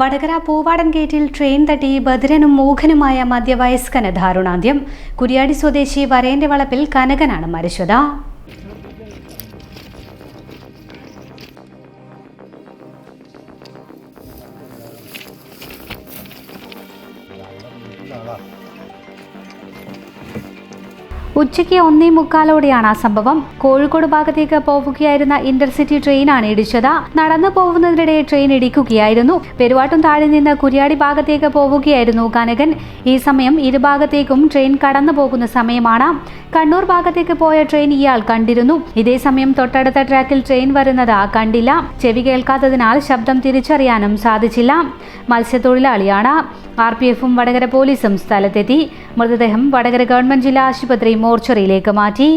വടകര പൂവാടൻ ഗേറ്റിൽ ട്രെയിൻ തട്ടി ബദിരനും മൂഖനുമായ മധ്യവയസ്കന് ദാരുണാന്ത്യം കുരിയാടി സ്വദേശി വരേന്റെ വളപ്പിൽ കനകനാണ് മരിച്ചത്. ഉച്ചയ്ക്ക് ഒന്നേ മുക്കാലോടെയാണ് ആ സംഭവം. കോഴിക്കോട് ഭാഗത്തേക്ക് പോവുകയായിരുന്ന ഇന്റർസിറ്റി ട്രെയിനാണ് ഇടിച്ചത്. നടന്നു പോകുന്നതിനിടെ ട്രെയിൻ ഇടിക്കുകയായിരുന്നു. പെരുവാട്ടും താഴെ നിന്ന് കുര്യാടി ഭാഗത്തേക്ക് പോവുകയായിരുന്നു കനകൻ ഈ സമയം ഇരുഭാഗത്തേക്കും ട്രെയിൻ കടന്നു പോകുന്ന സമയമാണ്. കണ്ണൂർ ഭാഗത്തേക്ക് പോയ ട്രെയിൻ ഇയാൾ കണ്ടിരുന്നു. ഇതേ സമയം തൊട്ടടുത്ത ട്രാക്കിൽ ട്രെയിൻ വരുന്നത് കണ്ടില്ല. ചെവി കേൾക്കാത്തതിനാൽ ശബ്ദം തിരിച്ചറിയാനും സാധിച്ചില്ല. മത്സ്യത്തൊഴിലാളിയാണ്. ആർ പി എഫും വടകര പോലീസും സ്ഥലത്തെത്തി. മൃതദേഹം വടകര ഗവൺമെന്റ് ജില്ലാ ആശുപത്രി മോർച്ചറിയിലേക്ക് മാറ്റി.